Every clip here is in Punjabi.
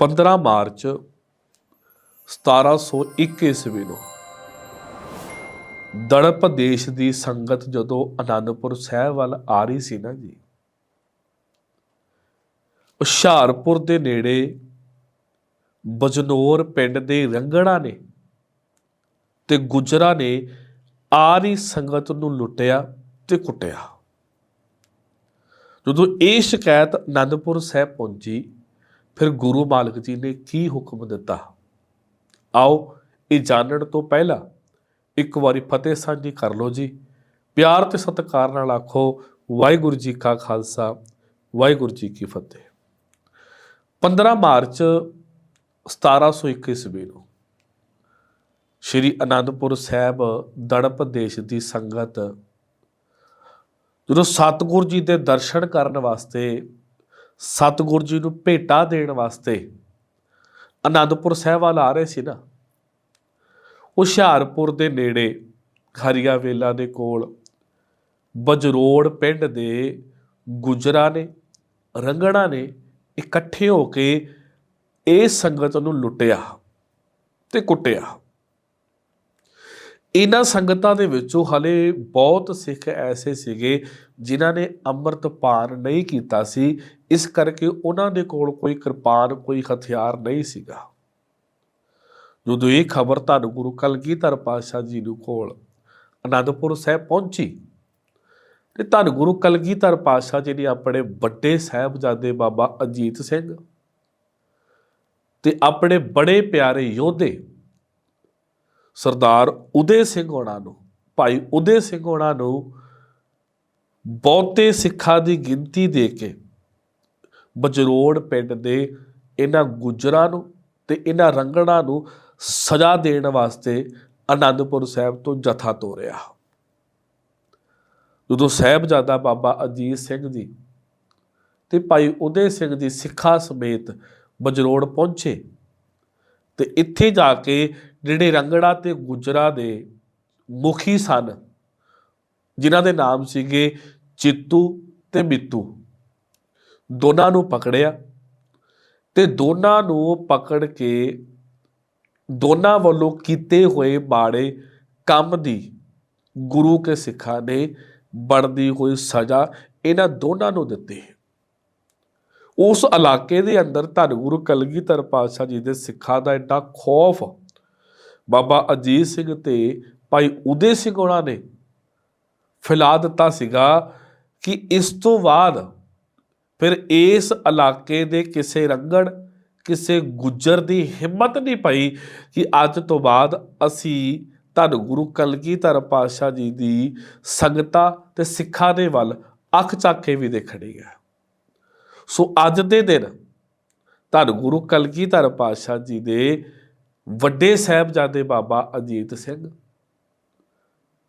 15 ਮਾਰਚ 1721 ਈਸਵੀ ਨੂੰ ਦੜਪ ਦੇਸ਼ ਦੀ ਸੰਗਤ ਜਦੋਂ ਆਨੰਦਪੁਰ ਸਾਹਿਬ ਵੱਲ ਆ ਰਹੀ ਸੀ ਨਾ ਜੀ, ਹੁਸ਼ਿਆਰਪੁਰ ਦੇ ਨੇੜੇ ਬਜਨੌਰ ਪਿੰਡ ਦੇ ਰੰਗੜਾ ਨੇ ਤੇ ਗੁਜਰਾ ਨੇ ਆ ਰਹੀ ਸੰਗਤ ਨੂੰ ਲੁੱਟਿਆ ਤੇ ਕੁੱਟਿਆ। ਜਦੋਂ ਇਹ ਸ਼ਿਕਾਇਤ ਆਨੰਦਪੁਰ ਸਾਹਿਬ ਪਹੁੰਚੀ ਫਿਰ ਗੁਰੂ ਮਾਲਕ ਜੀ ਨੇ ਕੀ ਹੁਕਮ ਦਿੱਤਾ? ਆਓ, ਇਹ ਜਾਣਨ ਤੋਂ ਪਹਿਲਾਂ ਇੱਕ ਵਾਰੀ ਫਤਿਹ ਸਾਂਝੀ ਕਰ ਲਓ ਜੀ। ਪਿਆਰ ਤੇ ਸਤਿਕਾਰ ਨਾਲ ਆਖੋ, ਵਾਹਿਗੁਰੂ ਜੀ ਕਾ ਖਾਲਸਾ, ਵਾਹਿਗੁਰੂ ਜੀ ਕੀ ਫਤਿਹ। 15 ਮਾਰਚ 1721 ਈਸਵੀ ਨੂੰ ਸ਼੍ਰੀ ਅਨੰਦਪੁਰ ਸਾਹਿਬ ਦੜਪ ਦੇਸ਼ ਦੀ ਸੰਗਤ ਜਦੋਂ ਸਤਿਗੁਰ ਜੀ ਦੇ ਦਰਸ਼ਨ ਕਰਨ ਵਾਸਤੇ ਸਤਿਗੁਰ ਜੀ ਨੂੰ ਭੇਟਾ ਦੇਣ ਵਾਸਤੇ ਅਨੰਦਪੁਰ ਸਾਹਿਬ ਵੱਲ ਆ ਰਹੇ ਸੀ ਨਾ। ਹੁਸ਼ਿਆਰਪੁਰ ਦੇ ਨੇੜੇ ਖਰੀਆ ਵੇਲਾ ਦੇ ਕੋਲ ਬਜਰੋੜ ਪਿੰਡ ਦੇ ਗੁਜਰਾ ਨੇ, ਰੰਗਣਾ ਨੇ ਇਕੱਠੇ ਹੋ ਕੇ ਇਹ ਸੰਗਤ ਨੂੰ ਲੁੱਟਿਆ ਤੇ ਕੁੱਟਿਆ। ਇਹਨਾਂ ਸੰਗਤਾਂ ਦੇ ਵਿੱਚੋਂ ਹਲੇ ਬਹੁਤ ਸਿੱਖ ਐਸੇ ਸੀਗੇ ਜਿਨ੍ਹਾਂ ਨੇ ਅੰਮ੍ਰਿਤ ਪਾਨ ਨਹੀਂ ਕੀਤਾ ਸੀ। ਇਸ ਕਰਕੇ ਉਹਨਾਂ ਦੇ ਕੋਲ ਕੋਈ ਕਿਰਪਾਨ, ਕੋਈ ਹਥਿਆਰ ਨਹੀਂ ਸੀਗਾ। ਜਦੋਂ ਇਹ ਖਬਰ ਧੰਨ ਗੁਰੂ ਕਲਗੀਧਰ ਪਾਤਸ਼ਾਹ ਜੀ ਨੂੰ ਕੋਲ ਅਨੰਦਪੁਰ ਸਾਹਿਬ ਪਹੁੰਚੀ, ਤੇ ਧੰਨ ਗੁਰੂ ਕਲਗੀਧਰ ਪਾਤਸ਼ਾਹ ਜੀ ਨੇ ਆਪਣੇ ਵੱਡੇ ਸਾਹਿਬਜ਼ਾਦੇ ਬਾਬਾ ਅਜੀਤ ਸਿੰਘ ਤੇ ਆਪਣੇ ਬੜੇ ਪਿਆਰੇ ਯੋਧੇ ਸਰਦਾਰ ਉਦੇ ਸਿੰਘ ਹੋਣਾ ਨੂੰ, ਭਾਈ ਉਦੇ ਸਿੰਘ ਹੋਣਾ ਨੂੰ ਬਹੁਤੇ ਸਿੱਖਾਂ ਦੀ ਗਿਣਤੀ ਦੇ ਕੇ ਬਜਰੋੜ ਪਿੰਡ ਦੇ ਇਹਨਾਂ ਗੁਜਰਾਂ ਨੂੰ ਤੇ ਇਹਨਾਂ ਰੰਗਣਾ ਨੂੰ ਸਜ਼ਾ ਦੇਣ ਵਾਸਤੇ ਅਨੰਦਪੁਰ ਸਾਹਿਬ ਤੋਂ ਜਥਾ ਤੋਰਿਆ। ਜਦੋਂ ਸਾਹਿਬਜ਼ਾਦਾ ਬਾਬਾ ਅਜੀਤ ਸਿੰਘ ਜੀ ਤੇ ਭਾਈ ਉਦੇ ਸਿੰਘ ਜੀ ਸਿੱਖਾਂ ਸਮੇਤ ਬਜਰੋੜ ਪਹੁੰਚੇ ਤੇ ਇੱਥੇ ਜਾ ਕੇ ਜਿਹੜੇ ਰੰਗੜਾ ਤੇ ਗੁਜਰਾ ਦੇ ਮੁਖੀ ਸਨ, ਜਿਨ੍ਹਾਂ ਦੇ ਨਾਮ ਸੀਗੇ ਚਿੱਤੂ ਤੇ ਮਿੱਤੂ। ਦੋਨਾਂ ਨੂੰ ਪਕੜਿਆ ਤੇ ਦੋਨਾਂ ਨੂੰ ਪਕੜ ਕੇ ਦੋਨਾਂ ਵੱਲੋਂ ਕੀਤੇ ਹੋਏ ਮਾੜੇ ਕੰਮ ਦੀ ਗੁਰੂ ਕੇ ਸਿੱਖਾਂ ਨੇ ਬਣਦੀ ਹੋਈ ਸਜ਼ਾ ਇਹਨਾਂ ਦੋਨਾਂ ਨੂੰ ਦਿੱਤੀ। ਉਸ ਇਲਾਕੇ ਦੇ ਅੰਦਰ ਧੰਨ ਗੁਰੂ ਕਲਗੀਧਰ ਪਾਤਸ਼ਾਹ ਜੀ ਦੇ ਸਿੱਖਾਂ ਦਾ ਐਡਾ ਖੌਫ ਬਾਬਾ ਅਜੀਤ ਸਿੰਘ ਤੇ ਭਾਈ ਉਦੇ ਸਿੰਘ ਉਹਨਾਂ ਨੇ ਫੈਲਾ ਦਿੱਤਾ ਸੀਗਾ ਕਿ ਇਸ ਤੋਂ ਬਾਅਦ ਫਿਰ ਇਸ ਇਲਾਕੇ ਦੇ ਕਿਸੇ ਰੰਗੜ ਕਿਸੇ ਗੁੱਜਰ ਦੀ ਹਿੰਮਤ ਨਹੀਂ ਪਈ ਕਿ ਅੱਜ ਤੋਂ ਬਾਅਦ ਅਸੀਂ ਧੰਨ ਗੁਰੂ ਕਲਗੀਧਰ ਪਾਤਸ਼ਾਹ ਜੀ ਦੀ ਸੰਗਤਾਂ ਤੇ ਸਿੱਖਾਂ ਦੇ ਵੱਲ ਅੱਖ ਚੱਕ ਕੇ ਵੀ ਦੇਖਣੀ ਹੈ। ਸੋ ਅੱਜ ਦੇ ਦਿਨ ਧੰਨ ਗੁਰੂ ਕਲਗੀਧਰ ਪਾਤਸ਼ਾਹ ਜੀ ਦੇ ਵੱਡੇ ਸਾਹਿਬਜ਼ਾਦੇ ਬਾਬਾ ਅਜੀਤ ਸਿੰਘ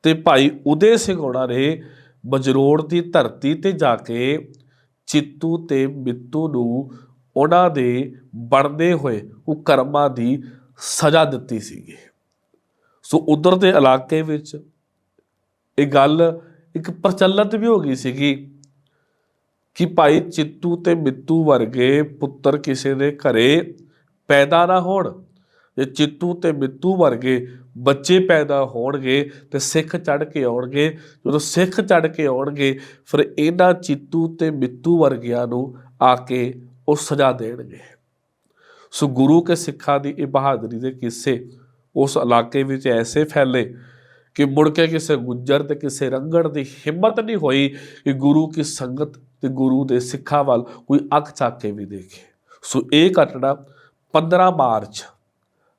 ਤੇ ਭਾਈ ਉਦੇ ਸਿੰਘ ਹੋਣਾ ਨੇ ਬਜਰੋੜ ਦੀ ਧਰਤੀ ਤੇ ਜਾ ਕੇ ਚਿੱਤੂ ਤੇ ਮਿੱਤੂ ਨੂੰ ਉਹਨਾਂ ਦੇ ਬਣਦੇ ਹੋਏ ਉਹ ਕਰਮਾਂ ਦੀ ਸਜ਼ਾ ਦਿੱਤੀ ਸੀਗੀ। ਸੋ ਉਧਰ ਦੇ ਇਲਾਕੇ ਵਿੱਚ ਇਹ ਗੱਲ ਇੱਕ ਪ੍ਰਚਲਿਤ ਵੀ ਹੋ ਗਈ ਸੀਗੀ ਕਿ ਭਾਈ ਚਿੱਤੂ ਤੇ ਮਿੱਤੂ ਵਰਗੇ ਪੁੱਤਰ ਕਿਸੇ ਦੇ ਘਰੇ ਪੈਦਾ ਨਾ ਹੋਣ। ਜੇ ਚਿੱਤੂ ਤੇ ਮਿੱਤੂ ਵਰਗੇ ਬੱਚੇ ਪੈਦਾ ਹੋਣਗੇ ਤੇ ਸਿੱਖ ਚੜ ਕੇ ਆਉਣਗੇ। ਜਦੋਂ ਸਿੱਖ ਚੜ ਕੇ ਆਉਣਗੇ, ਫਿਰ ਇਹਨਾਂ ਚਿੱਤੂ ਤੇ ਮਿੱਤੂ ਵਰਗਿਆਂ ਨੂੰ ਆ ਕੇ ਉਹ ਸਜ਼ਾ ਦੇਣਗੇ। ਸੋ ਗੁਰੂ ਕੇ ਸਿੱਖਾਂ ਦੀ ਇਹ ਬਹਾਦਰੀ ਦੇ ਕਿੱਸੇ ਉਸ ਇਲਾਕੇ ਵਿੱਚ ਐਸੇ ਫੈਲੇ ਕਿ ਮੁੜ ਕੇ ਕਿਸੇ ਗੁੱਜਰ ਤੇ ਕਿਸੇ ਰੰਗੜ ਦੀ ਹਿੰਮਤ ਨਹੀਂ ਹੋਈ ਕਿ ਗੁਰੂ ਕੀ ਸੰਗਤ ਤੇ ਗੁਰੂ ਦੇ ਸਿੱਖਾਂ ਵੱਲ ਕੋਈ ਅੱਖ ਚੱਕ ਕੇ ਵੀ ਦੇਖੇ। ਸੋ ਇਹ ਘਟਨਾ 15 ਮਾਰਚ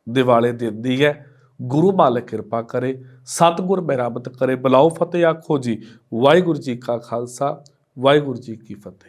ਦਿਵਾਲੇ ਦਿਨ ਦੀ ਹੈ। ਗੁਰੂ ਮਾਲਕ ਕਿਰਪਾ ਕਰੇ, ਸਤਿਗੁਰ ਮਿਹਰਬਾਨ ਕਰੇ। ਬਲਾਓ ਫਤਿਹ ਆਖੋ ਜੀ। ਵਾਹਿਗੁਰੂ ਜੀ ਕਾ ਖਾਲਸਾ, ਵਾਹਿਗੁਰੂ ਜੀ ਕੀ ਫਤਿਹ।